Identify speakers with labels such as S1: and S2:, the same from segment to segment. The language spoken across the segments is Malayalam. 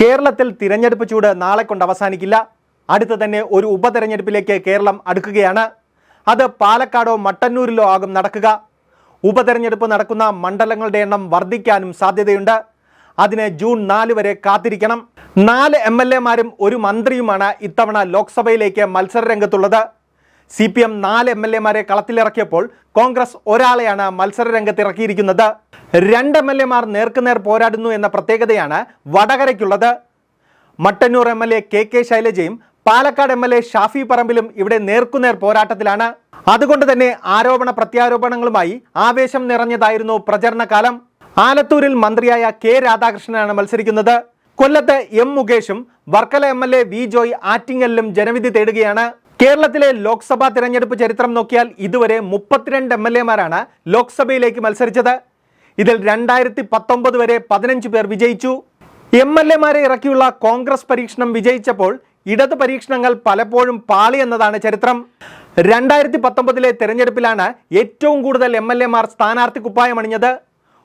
S1: കേരളത്തിൽ തിരഞ്ഞെടുപ്പ് ചൂട് നാളെ കൊണ്ട് അവസാനിക്കില്ല. അടുത്ത് തന്നെ ഒരു ഉപതെരഞ്ഞെടുപ്പിലേക്ക് കേരളം അടുക്കുകയാണ്. അത് പാലക്കാടോ മട്ടന്നൂരിലോ ആകും നടക്കുക. ഉപതെരഞ്ഞെടുപ്പ് നടക്കുന്ന മണ്ഡലങ്ങളുടെ എണ്ണം വർദ്ധിക്കാനും സാധ്യതയുണ്ട്. അതിന് ജൂൺ നാല് വരെ കാത്തിരിക്കണം. നാല് എം എൽ എമാരും ഒരു മന്ത്രിയുമാണ് ഇത്തവണ ലോക്സഭയിലേക്ക് മത്സര രംഗത്തുള്ളത് സി പി എം നാല് എം എൽ എമാരെ കളത്തിലിറക്കിയപ്പോൾ കോൺഗ്രസ് ഒരാളെയാണ് മത്സര രംഗത്ത് ഇറക്കിയിരിക്കുന്നത് രണ്ട് എം എൽ എമാർ നേർക്കുനേർ പോരാടുന്നു എന്ന പ്രത്യേകതയാണ് വടകരയ്ക്കുള്ളത്. Mattannur M L A K K ശൈലജയും Palakkad M L A Shafi പറമ്പിലും ഇവിടെ നേർക്കുനേർ പോരാട്ടത്തിലാണ്. അതുകൊണ്ട് തന്നെ ആരോപണ പ്രത്യാരോപണങ്ങളുമായി ആവേശം നിറഞ്ഞതായിരുന്നു പ്രചരണ കാലം. ആലത്തൂരിൽ മന്ത്രിയായ കെ രാധാകൃഷ്ണനാണ് മത്സരിക്കുന്നത്. കൊല്ലത്ത് M മുകേഷും Varkala M L A V Joy ആറ്റിങ്ങലിലും ജനവിധി തേടുകയാണ്. കേരളത്തിലെ ലോക്സഭാ തിരഞ്ഞെടുപ്പ് ചരിത്രം നോക്കിയാൽ ഇതുവരെ മുപ്പത്തിരണ്ട് എം എൽ എമാരാണ് ലോക്സഭയിലേക്ക് മത്സരിച്ചത്. ഇതിൽ രണ്ടായിരത്തി പത്തൊമ്പത് വരെ പതിനഞ്ച് പേർ വിജയിച്ചു. എം എൽ എമാരെ ഇറക്കിയുള്ള കോൺഗ്രസ് പരീക്ഷണം വിജയിച്ചപ്പോൾ ഇടത് പരീക്ഷണങ്ങൾ പലപ്പോഴും പാളി എന്നതാണ് ചരിത്രം. രണ്ടായിരത്തി പത്തൊമ്പതിലെ തെരഞ്ഞെടുപ്പിലാണ് ഏറ്റവും കൂടുതൽ എം എൽ എമാർ സ്ഥാനാർത്ഥി കുപ്പായമണിഞ്ഞത്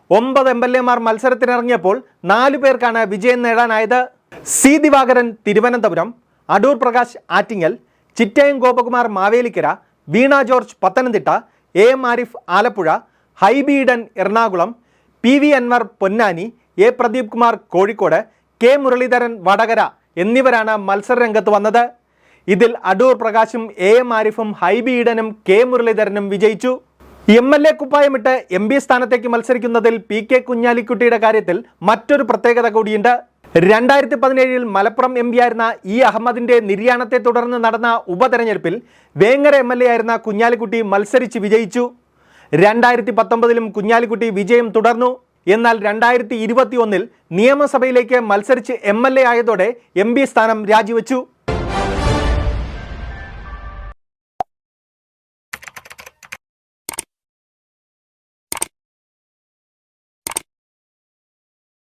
S1: ഒമ്പത് എം എൽ എമാർ മത്സരത്തിനിറങ്ങിയപ്പോൾ നാലു പേർക്കാണ് വിജയം നേടാനായത്. C. Divakaran Thiruvananthapuram. Adoor Prakash Attingal. Chittayam Gopakumar Mavelikkara Veena George Pathanamthitta A M Arif Alappuzha Hibi Eden Ernakulam P V Anwar Ponnani A Pradeep Kumar Kozhikode K Muraleedharan Vadakara എന്നിവരാണ് മത്സര രംഗത്ത് വന്നത്. ഇതിൽ അടൂർ പ്രകാശും എ എം ആരിഫും ഹൈബി ഈഡനും കെ മുരളീധരനും വിജയിച്ചു. എം എൽ എ കുപ്പായമിട്ട് എം പി സ്ഥാനത്തേക്ക് മത്സരിക്കുന്നതിൽ പി കെ കുഞ്ഞാലിക്കുട്ടിയുടെ കാര്യത്തിൽ മറ്റൊരു പ്രത്യേകത കൂടിയുണ്ട്. രണ്ടായിരത്തി പതിനേഴിൽ മലപ്പുറം എം പി ആയിരുന്ന ഇ അഹമ്മദിന്റെ നിര്യാണത്തെ തുടർന്ന് നടന്ന ഉപതെരഞ്ഞെടുപ്പിൽ വേങ്ങര എം എൽ എ ആയിരുന്ന കുഞ്ഞാലിക്കുട്ടി മത്സരിച്ച് വിജയിച്ചു. രണ്ടായിരത്തി പത്തൊമ്പതിലും കുഞ്ഞാലിക്കുട്ടി വിജയം തുടർന്നു. എന്നാൽ രണ്ടായിരത്തി ഇരുപത്തി ഒന്നിൽ നിയമസഭയിലേക്ക് മത്സരിച്ച് എം എൽ എ ആയതോടെ എം പി സ്ഥാനം രാജിവെച്ചു.